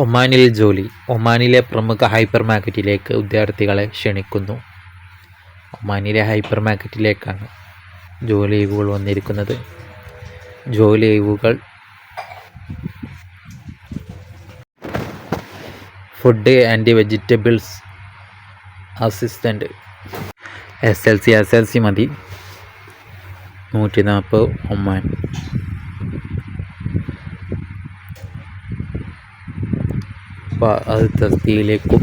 ഒമാനിൽ ജോലി. ഒമാനിലെ പ്രമുഖ ഹൈപ്പർ മാർക്കറ്റിലേക്ക് വിദ്യാർത്ഥികളെ ക്ഷണിക്കുന്നു. ഒമാനിലെ ഹൈപ്പർ മാർക്കറ്റിലേക്കാണ് ജോലി ഒഴിവുകൾ വന്നിരിക്കുന്നത്. ജോലി ഒഴിവുകൾ food and vegetables assistant S L C S L C മതി. നൂറ്റി നാൽപ്പത് ഒമാൻ. തസ്തിയിലേക്കും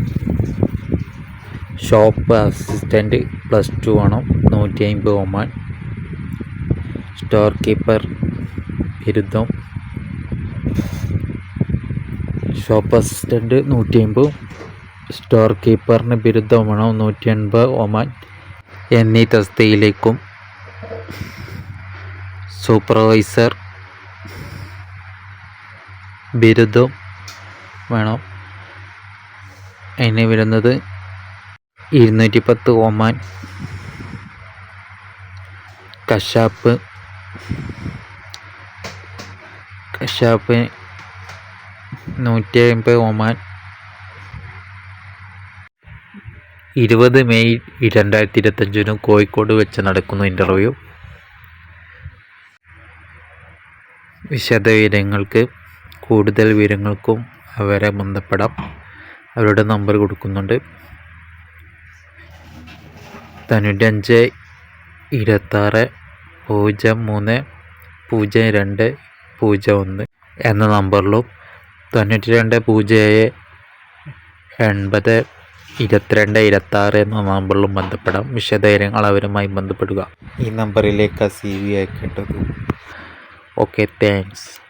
ഷോപ്പ് അസിസ്റ്റന്റ് പ്ലസ് ടു വേണം. നൂറ്റി അമ്പത് ഒമാൻ സ്റ്റോർ കീപ്പർ ബിരുദം. ഷോപ്പ് അസിസ്റ്റന്റ് നൂറ്റി അമ്പത് സ്റ്റോർ കീപ്പറിന് ബിരുദം വേണം. നൂറ്റി എൺപത് ഒമാൻ എന്നീ തസ്തിയിലേക്കും സൂപ്പർവൈസർ ബിരുദം വേണം. അതിന് വരുന്നത് ഇരുന്നൂറ്റി പത്ത് ഒമാൻ. കശാപ്പ്. കശാപ്പ് നൂറ്റി അമ്പത് ഒമാൻ. ഇരുപത് മെയ് രണ്ടായിരത്തി ഇരുപത്തഞ്ചിന് കോഴിക്കോട് വെച്ച് നടക്കുന്ന ഇന്റർവ്യൂ വിശദവിവരങ്ങൾക്ക് കൂടുതൽ വിവരങ്ങൾക്കും അവരെ ബന്ധപ്പെടാം. അവരുടെ നമ്പർ കൊടുക്കുന്നുണ്ട്. തൊണ്ണൂറ്റഞ്ച് ഇരുപത്താറ് പൂജ്യം മൂന്ന് പൂജ്യം രണ്ട് പൂജ്യം ഒന്ന് എന്ന നമ്പറിലും തൊണ്ണൂറ്റി രണ്ട് പൂജ്യം ഏഴ് എൺപത് ഇരുപത്തിരണ്ട് ഇരുപത്താറ് എന്ന നമ്പറിലും ബന്ധപ്പെടാം. വിശദകാര്യങ്ങൾ അവരുമായി ബന്ധപ്പെടുക. ഈ നമ്പറിലേക്ക് സി വി അയക്കേണ്ടത്. Okay thanks.